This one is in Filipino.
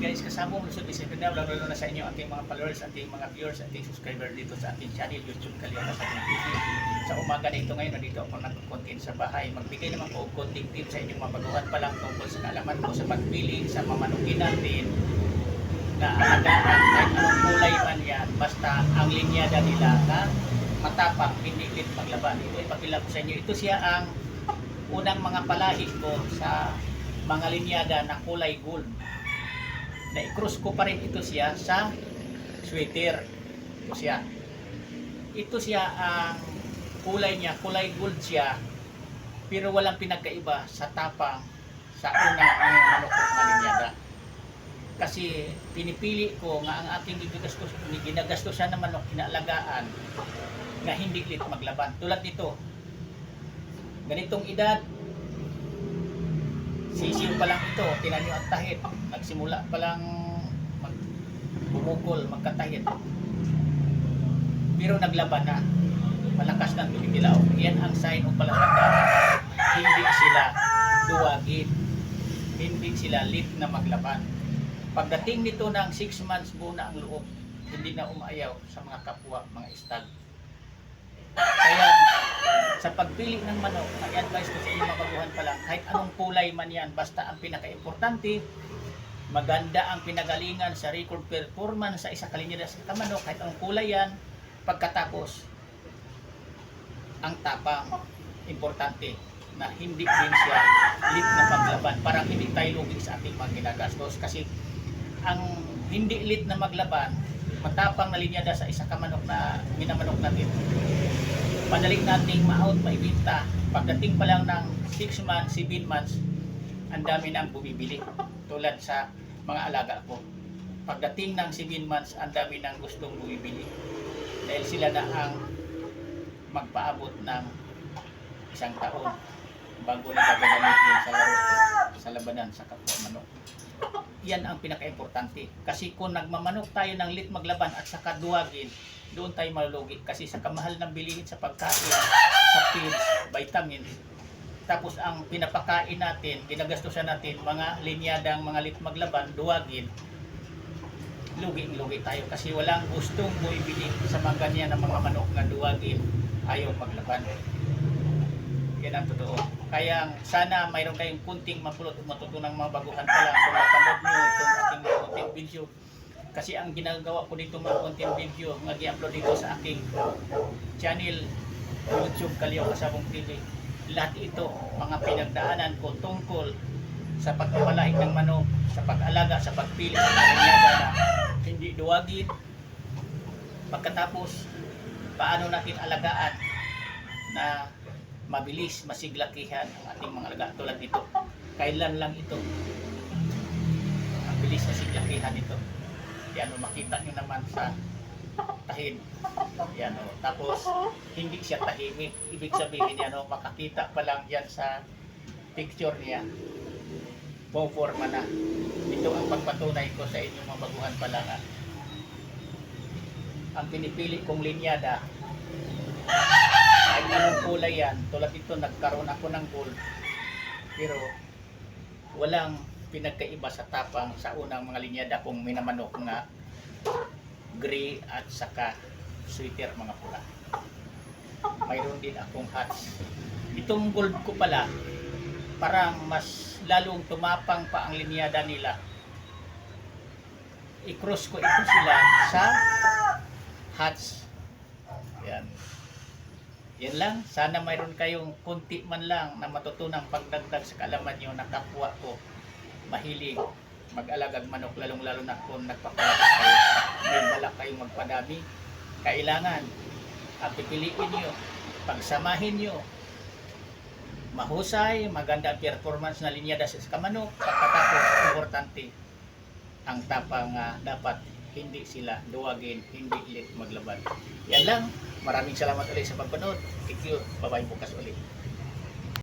guys, kasama mo lusod isip na lalo na sa inyo ating mga followers, ating mga viewers, ating subscriber dito sa ating channel YouTube Kaliyata sa ating TV. Sa umaga na ito ngayon, nandito ako nagko-content sa bahay. Magbigay naman ko konting tip sa inyong mga baguhan pa lang tungkol sa kaalaman ko sa pagpili sa mamanukin natin na alagaan kahit anong kulay man yan, basta ang linyada nila na matapang, hindi lit maglaban. Ito ipakilap ko sa inyo. Ito siya ang unang mga palahi ko sa mga linyada na kulay gold. Na i-cross ko pa rin ito siya sa sweater. Ito siya. Ito siya ang kulay niya, kulay gold siya. Pero walang pinagkaiba sa tapang sa una ang manok ko na linyada. Kasi pinipili ko nga ang aking ginagastos, ginagastos siya ng manok, inaalagaan na hindi lit maglaban. Tulad nito, ganitong edad, sisiw pa lang ito, tinan nyo ang tahit. Nagsimula pa lang mag bumukol, magkatahit. Pero naglaban na. Malakas na tumigilaw. Yan ang sign o palatandaan. Hindi sila duwagin. Hindi sila lit na maglaban. Pagdating nito ng 6 months muna ang loob, hindi na umayaw sa mga kapwa, mga stag. Kaya sa pagpili ng manok, may advice ko sa inyo mabaguhan pa lang, kahit anong kulay man yan, basta ang pinaka-importante, maganda ang pinagalingan sa record performance sa isa kalinyada sa kamanok, kahit anong kulay yan, pagkatapos, ang tapang, importante, na hindi din siya lit na paglaban. Parang hindi tayo lugi sa ating mga ginagastos. Kasi ang hindi lit na maglaban, matapang na linyada sa isa kamanok na minamanok natin, madaling nating ma-out, maibinta. Pagdating pa lang ng 6 months, 7 months, ang dami nang bumibili. Tulad sa mga alaga ko. Pagdating ng 7 months, ang dami nang gustong bumibili. Dahil sila na ang magpaabot ng isang taon bago na gagamitin sa laro sa labanan sa kapwa manok. Yan ang pinaka-importante. Kasi kung nagmamanok tayo ng lit maglaban at saka duwagin, doon tayo malulugi kasi sa kamahal ng bilihin sa pagkain, sa feeds, vitamins. Tapos ang pinapakain natin, ginagastusan natin, mga linyadang mga lit maglaban, duwagin, lugi-lugi tayo kasi walang gustong buibili sa mga ganyan ng mga manok na duwagin, ayaw maglaban. Yan ang totoo. Kaya sana mayroon kayong kunting mapulot at matutunang mga baguhan pa lang kung napanood nyo itong aking mga video. Kasi ang ginagawa ko dito mga content video nga i-upload dito sa aking channel YouTube Kaliyaw Kasabong TV. Lahat ito mga pinagdaanan ko tungkol sa pagpapalain ng manok, sa pag-alaga, sa pagpili ng mga linyada na hindi duwagin. Pagkatapos, paano natin alagaan na mabilis masiglakihan ang ating mga alaga tulad nito. Kailan lang ito? Ang bilis masiglakihan ito. Yan o, makita nyo naman sa tahid. Yan o. Tapos, hindi siya tahimik. Ibig sabihin yan o, makakita pa lang yan sa picture niya. Puforma na. Ito ang pagpatunay ko sa inyong mga baguhan pa lang. ah. Ang pinipili kong linyada anong kulay yan, tulad ito, nagkaroon ako ng gold. Pero, walang pinagkaiba sa tapang sa unang mga linyada kong minamanok na gray at saka sweater mga pula. Mayroon din akong hats. Itong gold ko pala, parang mas lalong tumapang pa ang linyada nila. I-cross ko ito sila sa hats. Yan. Yan lang. Sana mayroon kayong kunti man lang na matutunang pagdagdag sa kaalaman nyo na kapwa ko mahilig mag-alagag manok lalong lalo na kung nagpapalaki kayo. May balak kayong magpadami. Kailangan at pipiliin nyo, pagsamahin nyo, mahusay, maganda ang performance na linyada sa kamanok, pagkatapos importante ang tapang ah, dapat hindi sila duwagin, hindi ulit maglaban. Yan lang. Maraming salamat ulit sa pagpanood. Thank you. Bye-bye bukas ulit.